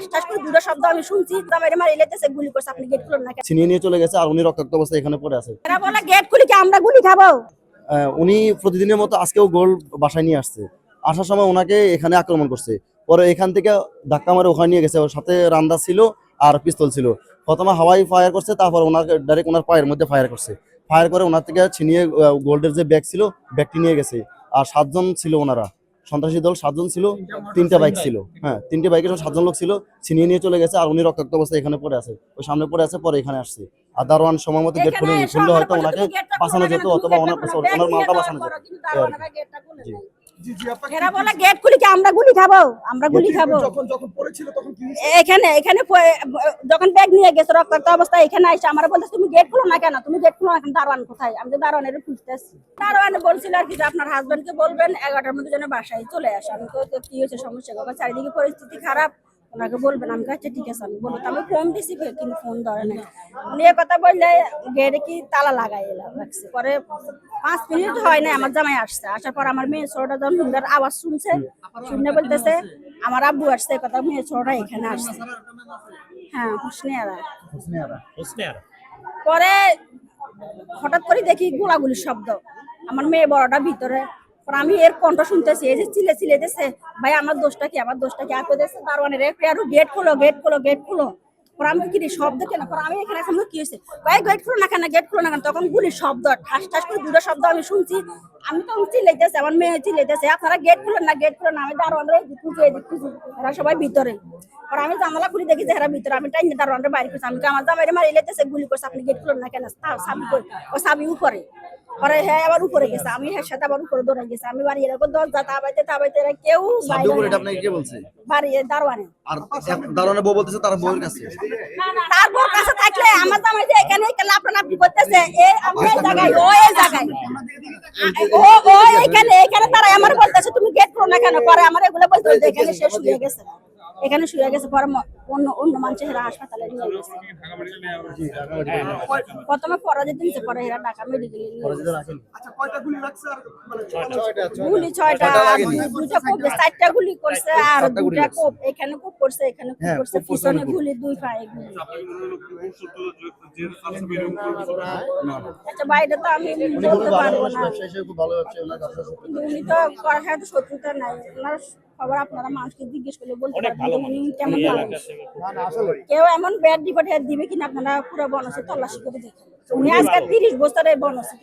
ঠাস ঠাস করে দুটো শব্দ আমি শুনছি আমার মারি লেতেছে গুলি করছে আপনি গেট খুলুন না ছিনিয়ে নিয়ে চলে গেছে আর উনি রক্তাক্ত অবস্থায় এখানে পড়ে আছে। এরা বলে গেট খুলি কি আমরা গুলি খাব? উনি প্রতিদিনের মতো আজকেও গোল বাসায় নিয়ে আসছে। আসার সময় ওনাকে এখানে আক্রমণ করছে। পরে এখান থেকে ধাক্কা মারে ওখানে নিয়ে গেছে। ওর সাথে রান্দা ছিল আর পিস্তল ছিল। প্রথমে হাওয়াই ফায়ার করছে তারপর ওনাকে ডাইরেক্ট ওনার পায়ের মধ্যে ফায়ার করছে। ফায়ার করে ওনার থেকে ছিনিয়ে গোল্ডের যে ব্যাগ ছিল ব্যাগটি নিয়ে গেছে। আর সাতজন ছিল ওনারা সন্ত্রাসী দল সাতজন ছিল তিনটা বাইক ছিল। হ্যাঁ তিনটে বাইকের সাতজন লোক ছিল ছিনিয়ে নিয়ে চলে গেছে আর উনি রক্তাক্ত অবস্থায় এখানে পড়ে আছে। ওই সামনে পড়ে আছে পরে এখানে আসছে। আর দারোয়ান সময় মতো গেট খুলে খুললে হয়তো ওনাকে বাঁচানো যেত অথবা ওনার ওনার মালটা বাঁচানো যেত। এরা বলে গেট খুলি কি আমরা গুলি খাব? আমরা গুলি খাব। এখানে এখানে যখন ব্যাগ নিয়ে গেছে রক্তাক্ত অবস্থায় এখানে আসছে আমরা বলতে তুমি গেট খুলো না কেন? তুমি গেট খুলো না কেন দারোয়ান কোথায়? আমি তো দারোয়ানের খুঁজতেছি। দারোয়ান বলছিল আর কি যে আপনার হাজবেন্ডকে বলবেন এগারোটার মধ্যে যেন বাসায় চলে আসে। আমি তো তো কি হয়েছে? সমস্যা? চারিদিকে পরিস্থিতি খারাপ। ওনাকে বলবেন আমি কাছে ঠিক আছে আমি বলব। তো আমি ফোন দিছি কিন্তু ফোন ধরে নাই। উনি এ কথা বললে গেটে কি তালা লাগাই এলাম রাখছে পরে পাঁচ মিনিট হয় না আমার জামাই আসছে। আসার পর আমার মেয়ে ছোটটা যখন হুন্ডার আওয়াজ শুনছে শুনে বলতেছে আমার আব্বু আসছে। এ কথা মেয়ে ছোটটা এখানে আসছে। হ্যাঁ হুসনিয়ারা। পরে হঠাৎ করে দেখি গোলাগুলির শব্দ। আমার মেয়ে বড়টা ভিতরে আমি এর কণ্ঠ শুনতেছি, এই যে চিলে চিলে দিচ্ছে ভাই, আমার দোষটা কি? আমার দোষটা কি? আপনি দিচ্ছে দারোয়ানের আরও গেট খুলো গেট খুলো গেট খুলো। পরে আমি কি শব্দ কেন? পরে আমি এখানে আসলাম, কি হয়েছে ভাই গেট খুলো না কেন? গেট খুলো না কেন? তখন গুলির শব্দ, ঠাস ঠাস করে দুটো শব্দ আমি শুনছি। আমি তখন চিলাইতেছি আমার মেয়ে চিলাইতেছে আপনারা গেট খুলেন না গেট খুলেন আমি দারোয়ানের খুঁজে খুঁজে, এরা সবাই ভিতরে। আর আমি জানালা খুলে দেখি যে এরা ভিতরে, আমি টাইম দারোয়ানের বাইরে খুঁজছি। আমি আমার জামাইরে মারি লেতেছে, গুলি করছে, আপনি গেট খুলেন না কেন? তা- সাবি করে ও সাবি উপরে। পরে হ্যাঁ আবার উপরে গেছে। আমি হ্যাঁ সাথে আবার উপরে দৌড়ে গেছে। আমি বাড়ি এরকম দরজা তাবাইতে তাবাইতে এরা কেউ আপনাকে কে বলছে? বাড়ি দারোয়ানে। আর দারোয়ানের বউ বলতেছে তার বউয়ের কাছে। তারপর কাছে থাকলে আমার জামাই যে এখানে করতেছে এ আমি এই জায়গায় ও এই জায়গায়। ও ও এখানে এখানে তারা আমার বলতেছে তুমি গেট করো না কেন? পরে আমার এগুলো বলতে এখানে শেষ হয়ে গেছে। এখানে শুয়ে গেছে পরে অন্য অন্য মানুষের হেরা হাসপাতালে নিয়ে গেছে। প্রথমে পরাজিত দিয়েছে পরে হেরা ঢাকা মেডিকেলে আচ্ছা কয়টা গুলি লাগছে মানে গুলি ছয়টা দুইটা কোপ চারটা গুলি করছে আর দুইটা কোপ এখানে কোপ করছে এখানে কোপ হ্যাঁ, করছে পিছনে। গুলি। দুই পায়ে গুলি। আচ্ছা বাইরে তো আমি বলতে পারব না। উনি তো করার শত্রুতা নাই। ওনার খবর আপনারা মানুষকে জিজ্ঞেস করলে বলতে পারবেন উনি কেমন মানুষ। কেউ এমন ব্যাড রিপোর্ট দিবে কিনা আপনারা পুরো বনসে তল্লাশি করে দেখেন। উনি আজকে তিরিশ বছরের বনসে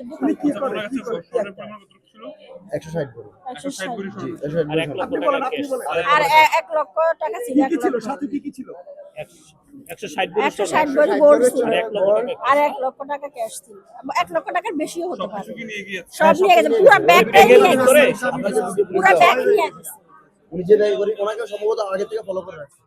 আর এক লক্ষ টাকা ছিল কি এক কি ছিল? লক্ষ। সাথে কি কি ছিল? একশো ষাট একশো গোল্ড ছিল। আর এক লক্ষ টাকা আর এক লক্ষ টাকা ক্যাশ ছিল। এক লক্ষ টাকার বেশিও হতে পারে। সব নিয়ে গেছে। পুরো ব্যাগটাই নিয়ে গেছে। পুরো ব্যাগ নিয়ে গেছে। উনি যে ওনাকে সম্ভবত আগে থেকে ফলো করে রাখছে।